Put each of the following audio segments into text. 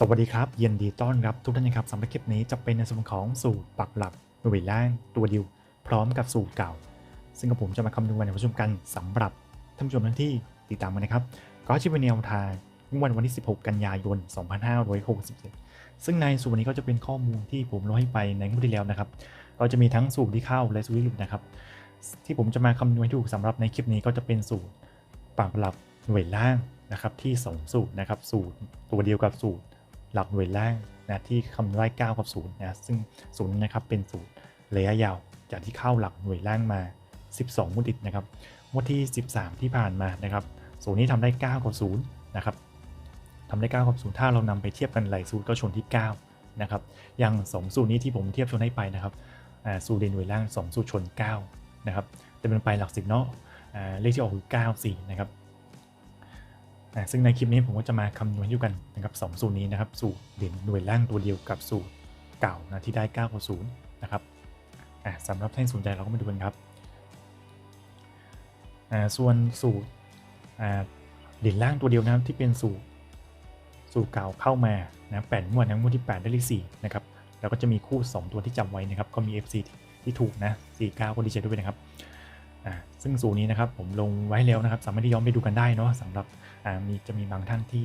สวัสดีครับ ยินดีต้อนรับทุกท่านนะครับสำหรับคลิปนี้จะเป็นในส่วนของสูตรปักหลักหน่วยล่างตัวเดียวพร้อมกับสูตรเก่า ซึ่งกับผมจะมาคำนวณในประชุมกันสำหรับท่านผู้ชมทั้งที่ติดตามมานะครับ ก็ชื่อเป็นแนวทางวันวันที่ 16 กันยายน 2567 ซึ่งในสูตรนี้ก็จะเป็นข้อมูลที่ผมเล่าให้ไปในงวดที่แล้วนะครับเราจะมีทั้งสูตรที่เข้าและสูตรที่หลุดนะครับ ที่ผมจะมาคำนวณให้ถูกสำหรับในคลิปนี้ก็จะเป็นสูตรปักหลักหน่วยล่างนะครับที่ 2 สูตรนะครับสูตรตัวเดียวกับสูตร หลักหน่วยล่างนะที่คำนวณได้9กับ0นะซึ่งศูนย์นะครับเป็นสูตรระยะยาวจากที่เข้าหลักหน่วยล่างมา 12งวดติดนะครับงวดที่ 13 ที่ผ่านมานะครับศูนย์นี้ทำได้ 9 กับ0นะครับทำได้ 9 กับ0ถ้าเรานำไปเทียบกันหลายสูตรก็ชนที่9นะครับอย่าง 2 สูตรนี้ที่ผมเทียบชนให้ไปนะครับสูตรเด่นหน่วยล่าง 2 สูตรชน9นะครับแต่เป็นไปหลักสิบเนาะเลขที่ออกคือ9 4นะครับ ซึ่งในคลิปนี้ผมก็จะมาคำนวณให้ดูกันนะครับสองสูตรนี้นะครับ สูตรเด่นหน่วยล่างตัวเดียวกับสูตรเก่านะที่ได้9กับ0นย์นะครับสำหรับท่านสนใจเราก็มาดูกันครับส่วนสูตรเด่นล่างตัวเดียวนะครับที่เป็นสูตรสูตรเก่าเข้ามานะแปดงวดนะงวดที่ 8 ได้เลข4นะครับแล้วก็จะมีคู่ 2 ตัวที่จำไว้นะครับ ก็มี FC ที่ถูกนะ49ก็ดีใจด้วยนะครับ ซึ่งสูตรนี้นะครับผมลงไว้แล้วนะครับ สามารถที่ย้อนไปดูกันได้เนาะสำหรับอ่ามีจะมีบางท่านที่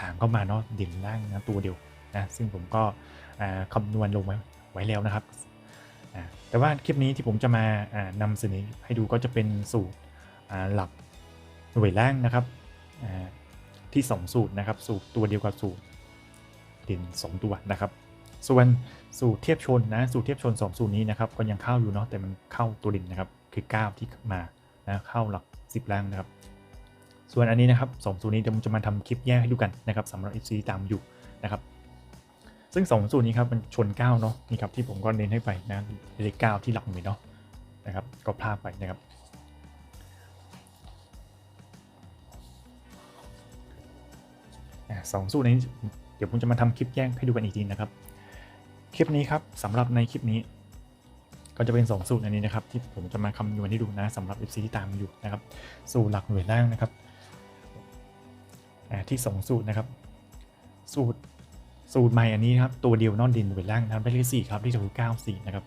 ถามเข้ามาเนาะเด่นล่างนะตัวเดียวนะซึ่งผมก็อ่าคำนวณลงไว้ไว้แล้วนะครับ แต่ว่าคลิปนี้ที่ผมจะมาอ่านำเสนอให้ดูก็จะเป็นสูตรหลักหน่วยล่างนะครับที่ 2 สูตรนะครับ สูตรตัวเดียวกับสูตรเด่น 2 ตัวนะครับ ส่วนสูตรเทียบชนนะสูตรเทียบชน 2 สูตรนี้นะครับก็ยังเข้าอยู่เนาะแต่มันเข้าตัวเด่นนะครับ คือ 9 ที่มานะเข้าหลัก 10 ล่างนะครับ ส่วนอันนี้นะครับสองสูตรนี้เดี๋ยวผมจะมาทำคลิปแยกให้ดูกันนะครับสำหรับ FC ตามอยู่นะครับ ซึ่งสองสูตรนี้ครับมันชน 9 เนาะนี่ครับที่ผมก็เน้นให้ไปนะเลข9ที่หลักหน่วยเนาะนะครับ ก็พลาดไปนะครับสองสูตรนี้เดี๋ยวผมจะมาทำคลิปแยกให้ดูกันอีกทีนะครับ คลิปนี้ครับสำหรับในคลิปนี้ ก็จะเป็น 2 สูตรอันนี้นะครับที่ผมจะมาคำนวณให้ดูนะสำหรับ FC ที่ตามอยู่นะครับ สูตรหลักหน่วยล่างนะครับที่ 2 สูตรนะครับ สูตรสูตรใหม่อันนี้ครับตัวเดียวนอนดินหน่วยล่างนะครับได้เลขสี่ครับที่จะคือ94นะครับ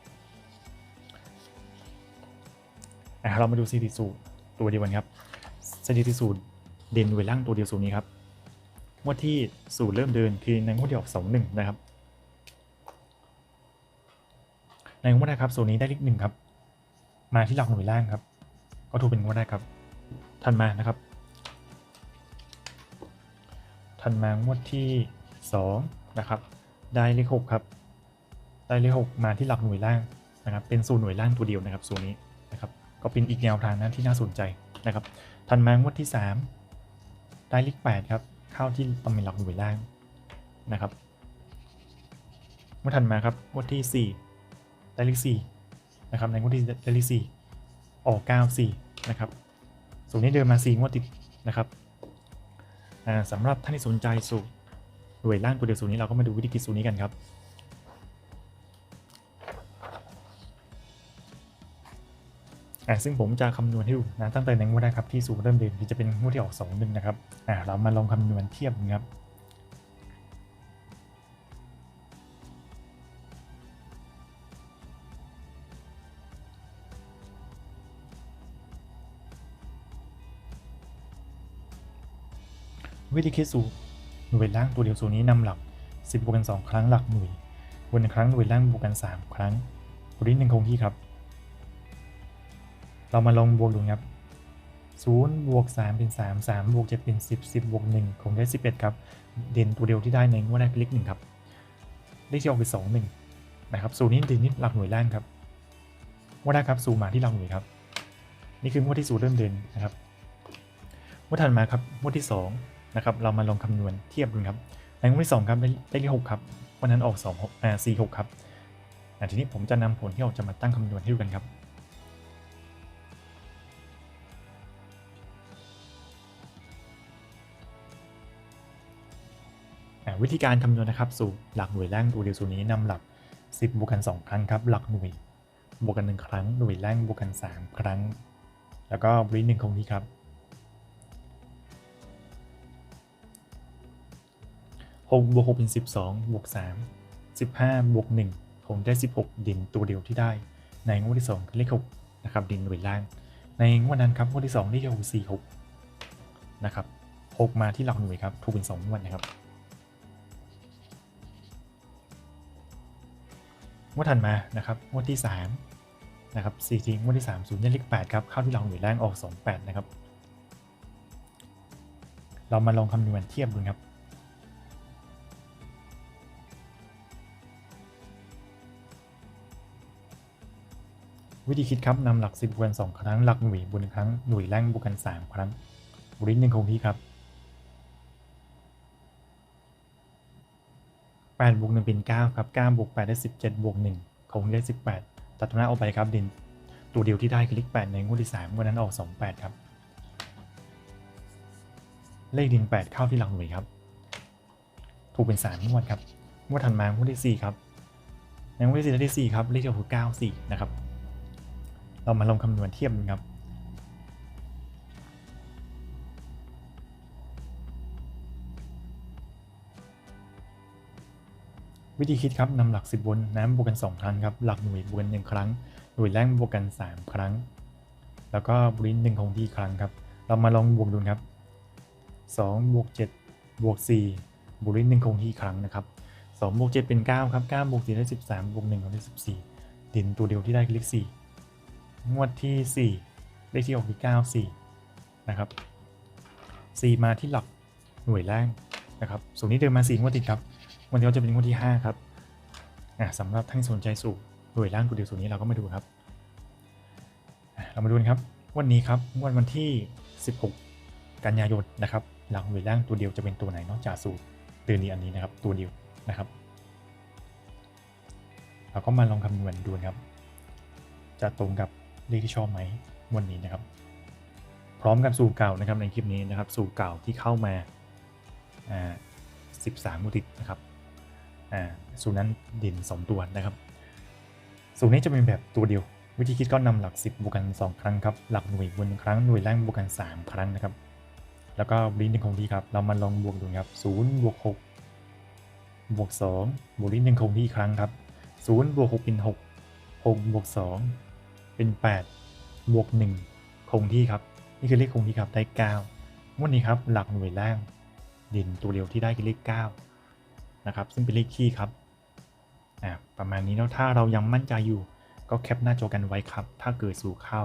เรามาดูสถิติสูตรตัวเดียวกันครับสถิติสูตรเด่นหน่วยล่างตัวเดียวสูตรนี้ครับงวดที่สูตรเริ่มเดินคือในงวดที่ออก21นะครับ ในงวดแรกครับสูตรนี้ได้เลขหนึ่งครับ มาที่หลักหน่วยล่างครับ ก็ถูกเป็นงวดแรกครับถัดมานะครับถัดมางวดที่ 2 นะครับ ได้เลขหกครับ ได้เลขหกมาที่หลักหน่วยล่างนะครับ เป็นสูตรหน่วยล่างตัวเดียวนะครับสูตรนี้นะครับ ก็เป็นอีกแนวทางนะที่น่าสนใจนะครับถัดมางวดที่ 3 ได้เลข8ครับ เข้าที่ตำแหน่งหลักหน่วยล่างนะครับงวดถัดมาครับงวดที่ 4 ได้เลข4นะครับในงวดที่ได้เลข4ออก94นะครับสูตรนี้เดินมา4งวดติดนะครับอ่าสำหรับท่านที่สนใจสูตรหน่วยล่างตัวเดียวสูตรนี้เราก็มาดูวิธีคิดสูตรนี้กันครับซึ่งผมจะคำนวณให้ดูนะตั้งแต่ในงวดแรกครับที่สูตรเริ่มเดินที่จะเป็นงวดที่ออก2หนึ่งนะครับเรามาลองคำนวณเทียบกันครับ วิธีคิดสูตรหน่วยล่างตัวเดียวสูตรนี้นำหลัก 10บวกกัน 2 ครั้งหลักหน่วยบนครั้งหน่วยล่างบวกกัน 3 ครั้งตัวนี้หนึ่งคงที่ครับ เรามาลองบวกดูครับ0บวก3เป็น 3 3บวก7เป็น 10 10บวก1คงได้ 11 ครับ เด่นตัวเดียวที่ได้ในงวดแรกเป็นเลขหนึ่งครับ เลขที่ออกเป็น2 1นะครับสูตรนี้เด่นนี่หลักหน่วยล่างครับงวดแรกครับสูตรมาที่หลักหน่วยครับ นี่คืองวดที่สูตรเริ่มเดินนะครับงวดถัดมาครับงวดที่สอง นะครับ เรามาลองคำนวณเทียบดูครับในงวดที่สองครับได้ได้เลขหกครับวันนั้นออกสองหกอ่าสี่หกครับอ่าทีนี้ผมจะนำผลที่ออกจะมาตั้งคำนวณให้ดูกันครับอ่าวิธีการคำนวณนะครับสูตรหลักหน่วยล่างตัวเดียวสูตรนี้นำหลัก 10บวกกัน 2 ครั้งครับ หลักหน่วยบวกกัน 1 ครั้งหน่วยล่างบวกกัน 3 ครั้ง แล้วก็บริหนึ่งคงที่ครับ 6บวก6เป็น 12บวก3 15บวก1ผมได้ 16 ดินตัวเดียวที่ได้ ในงวดที่ 2 คือเลข6นะครับดินหน่วยล่าง ในงวดนั้นครับงวดที่2เลข6 4 6นะครับ6มาที่หลักหน่วยครับถูกเป็น2งวดนะครับงวดถัดมานะครับงวดที่3นะครับ4ทีงวดที่3 0ได้เลข8ครับเข้าที่หลักหน่วยล่างออก 28นะครับเรามาลองคำนวณเทียบดูครับ วิธีคิดครับนำหลัก10บวกกัน2ครั้งหลักหน่วยบวกหนึ่งครั้งหน่วยแรงบวกกัน 3 ครั้งบริหนึ่งคงที่ครับ8บวก1เป็น 9 ครับ9บวก8ได้ 17บวก1คงได้ 18 ตัดตรงหน้าออกไปครับดิน ตัวเดียวที่ได้คือเลข8ในงวดที่3วันนั้นออก 28 ครับ เลขดิน 8 เข้าที่หลักหน่วยครับ ถูกเป็น3งวดครับงวดถัดมางวดที่ 4 ครับในงวดที่4และที่4ครับเลขเดียวคือ9 4 นะครับ เรามาลองคำนวณเทียบดูครับวิธีคิดครับนำหลัก 10บนน้ำบวกกัน 2 ครั้งครับ หลักหน่วยบวกกัน1ครั้ง หน่วยแรกบวกกัน 3 ครั้ง แล้วก็บริหนึ่งคงที่ครั้งครับ เรามาลองบวกดูครับ2บวก7บวก4บวกหนึ่งคงที่ครั้งนะครับ2บวก7เป็น 9 ครับ9บวก4ได้ 13บวก1ได้14ดินตัวเดียวที่ได้คือเลข4 งวดที่ 4 เลขที่ออกคือ9 4นะครับ4มาที่หลักหน่วยแรกนะครับสูตรนี้เดินมา4งวดติดครับวันนี้จะเป็นงวดที่ 5 ครับอะสำหรับท่านสนใจสูตรหน่วยล่างตัวเดียวสูตรนี้เราก็มาดูครับเรามาดูนะครับวันนี้ครับงวดวันที่ 16 กันยายนนะครับหลักหน่วยล่างตัวเดียวจะเป็นตัวไหนนอกจากสูตรเดือนนี้อันนี้นะครับตัวเดียวนะครับเราก็มาลองคำนวณดูนครับ จะตรงกับ เลขที่ชอบไหมวันนี้นะครับ พร้อมกับสูตรเก่านะครับในคลิปนี้นะครับ สูตรเก่าที่เข้ามาอ่า13มุติดนะครับอ่าสูตรนั้นเด่น2ตัวนะครับ สูตรนี้จะเป็นแบบตัวเดียว วิธีคิดก็นำหลัก 10บวกกัน 2 ครั้งครับหลักหน่วยบนครั้งหน่วยแรกบวกกัน 3 ครั้งนะครับ แล้วก็บริหนึ่งคงที่ครับเรามาลองบวกดูครับ0บวก6บวก2บวกหนึ่งคงที่อีกครั้งครับ0บวก6เป็น6 6บวก2 เป็น 8 บวก 1 คงที่ครับ นี่คือเลขคงที่ครับได้9งวันนี้ครับหลักหน่วยแรกดินตัวเดียวที่ได้คือเลข9นะครับซึ่งเป็นเลขคี่ครับอ่าประมาณนี้แล้วถ้าเรายังมั่นใจอยู่ก็แคปหน้าจอกันไว้ครับ ถ้าเกิดสู่เข้า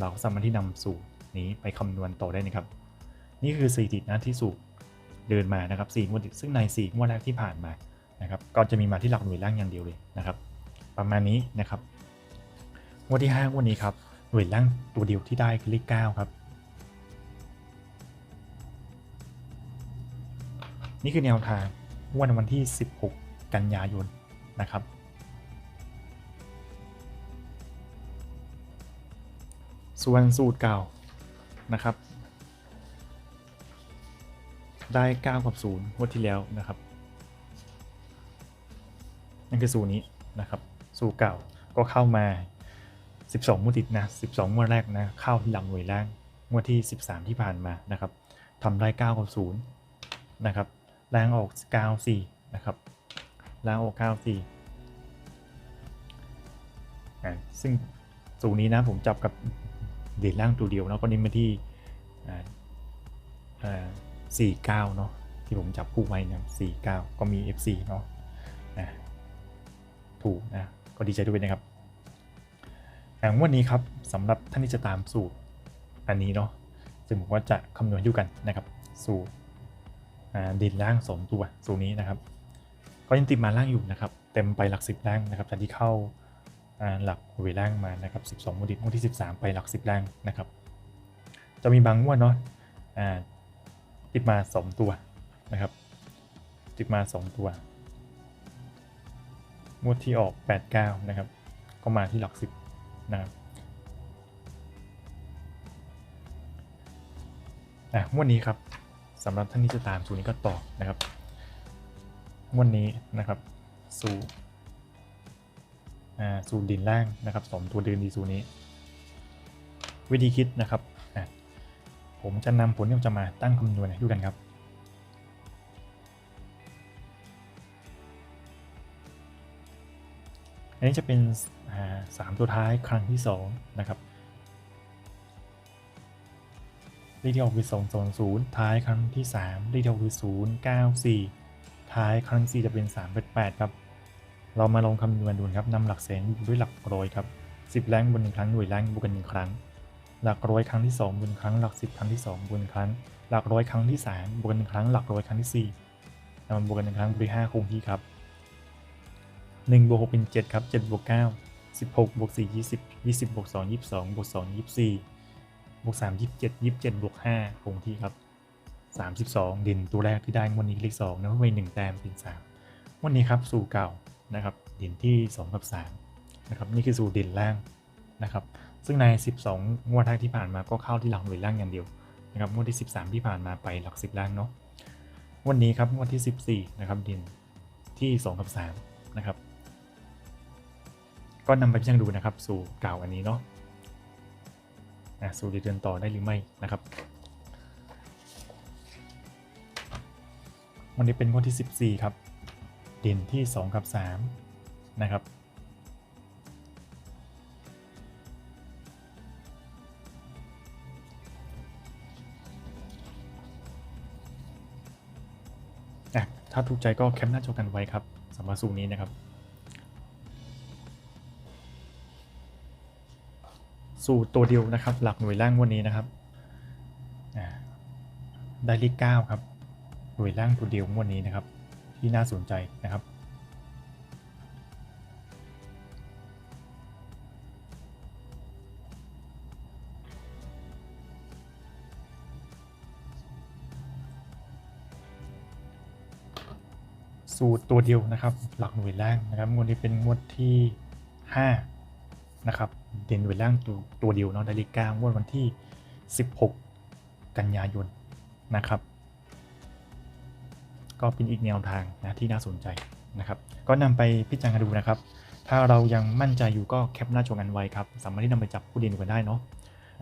เราสามารถที่นำสู่นี้ไปคำนวณต่อได้นะครับ นี่คือสถิตินะที่สู่เดินมานะครับ4งวดติดซึ่งใน4งวดแรกที่ผ่านมานะครับ ก็จะมีมาที่หลักหน่วยล่างอย่างเดียวเลยนะครับ ประมาณนี้นะครับ งวดที่5งวดนี้ครับหน่วยล่างตัวเดียวที่ได้คือเลข9ครับ นี่คือแนวทางวันวันที่ 16 กันยายนนะครับ ส่วนสูตรเก่านะครับ ได้ 9 กับ0งวดที่แล้วนะครับนั่นคือสูตรนี้นะครับ สูตรเก่าก็เข้ามา 12งวดติดนะ12งวดแรกนะเข้าหลังหน่วยแรกงวดที่ 13 ที่ผ่านมานะครับทำได้9กับ0นะครับล้างออก 94 นะครับล้างออก 94อ่าซึ่งสูตรนี้นะผมจับกับเด่นล่างตัวเดียวแล้วก็เน้นมาที่อ่าอ่า49เนาะที่ผมจับคู่ไว้นะ49ก็มี FC เนาะนะถูกนะก็ดีใจด้วยนะครับ อย่วันนี้ครับสำหรับท่านที่จะตามสูตรอันนี้เนาะซึ่งผมว่าจะคำนวณอยู่กันนะครับสูตรดินล่าง2ตัวสูตรนี้นะครับ ก็ยังติดมาล่างอยู่นะครับ เต็มไปหลัก10ล่างนะครับจากที่เข้าหลักเวล่างมานะครับ 12มูดิตงวดที่ 13 ไปหลัก 10ล่างนะครับ จะมีบางงวดเนาะติดมา 2 ตัวนะครับ ติดมา 2 ตัวงวดที่ออก 89 นะครับ ก็มาที่หลัก 10 นะครับอะวดนี้ครับสำหรับท่านที่จะตามสูนี้ก็ต่อนะครับ วันนี้นะครับสู่าสูดินล่างนะครับสมตัวเดินดีสูนี้ วิธีคิดนะครับผมจะนำผลที่จะมาตั้งคำนวณให้ดูกันครับ นนี้จะเป็นสามตัวท้ายครั้งที่สองนะครับเลขที่ออกคือสองสองศูนย์ท้ายครั้งที่สามเลขที่ออกคือศูนย์เก้าสี่ท้ายครั้งที่สี่จะเป็นสามแปดแปดครับ เรามาลองคำนวณดูนะครับนำหลักแสนบวกด้วยหลักร้อยครับสิบแรงบนหนึ่งครั้งหน่วยแรงบวกกันหนึ่งครั้ง หลักร้อยครั้งที่สองบนครั้งหลักสิบครั้งที่สองบนครั้ง หลักร้อยครั้งที่สามบวกกันหนึ่งครั้งหลักร้อยครั้งที่สี่นำมาบวกกันหนึ่งครั้งบวกด้วยห้าคงที่ครับ หนึ่งบวกหกเป็นเจ็ดครับเจ็ดบวกเก้าสิบหกบวกสี่ยี่สิบยี่สิบบวกสองยี่สิบสองบวกสองยี่สิบสี่บวกสามยี่สิบเจ็ดยี่สิบเจ็ดบวกห้าคงที่ครับสามสิบสองด่นตัวแรกที่ได้วันนี้เลขสองนะไปหนึ่งแต้มเป็นสามวันนี้ครับสู่เก่านะครับด่นที่สองกับสามนะครับ นี่คือสู่ด่นล่างนะครับ ซึ่งใน 12 งวดแรกที่ผ่านมาก็เข้าที่หลักหน่วยล่างอย่างเดียวนะครับงวดที่ 13 ที่ผ่านมาไปหลัก 10 ล่างเนาะวันนี้ครับงวดที่ 14 นะครับด่นที่ 2 กับ 3 นะครับ ก็นำไปพิจารณาดูนะครับสู่เก่าอันนี้เนาะอะสู่จะเดินต่อได้หรือไม่นะครับ วันนี้เป็นงวดที่ 14 ครับ เด่นที่ 2 กับ 3 นะครับถ้าถูกใจก็แคปหน้าจอกันไว้ครับสำหรับสูตรนี้นะครับ สูตรตัวเดียวนะครับ หลักหน่วยล่างวันนี้นะครับได้เลขเก้าครับหน่วยล่างตัวเดียววันนี้นะครับ ที่น่าสนใจนะครับสูตรตัวเดียวนะครับ หลักหน่วยล่างนะครับงวดนี้เป็นงวดที่ 5 นะครับ เดนหน่วยล่างตัวตัวเดียวเนาะได้เลขเก้างวดวันที่ 16 กันยายนนะครับ ก็เป็นอีกแนวทางนะที่น่าสนใจนะครับ ก็นำไปพิจารณาดูนะครับ ถ้าเรายังมั่นใจอยู่ก็แคปหน้าจอกันไว้ครับ สามารถที่นำไปจับผู้เด่นกันได้เนาะ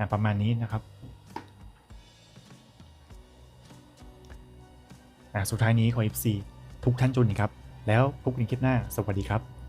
ะประมาณนี้นะครับอะสุดท้ายนี้ขอ FC ทุกท่านจนครับ แล้วพบกันคลิปหน้า สวัสดีครับ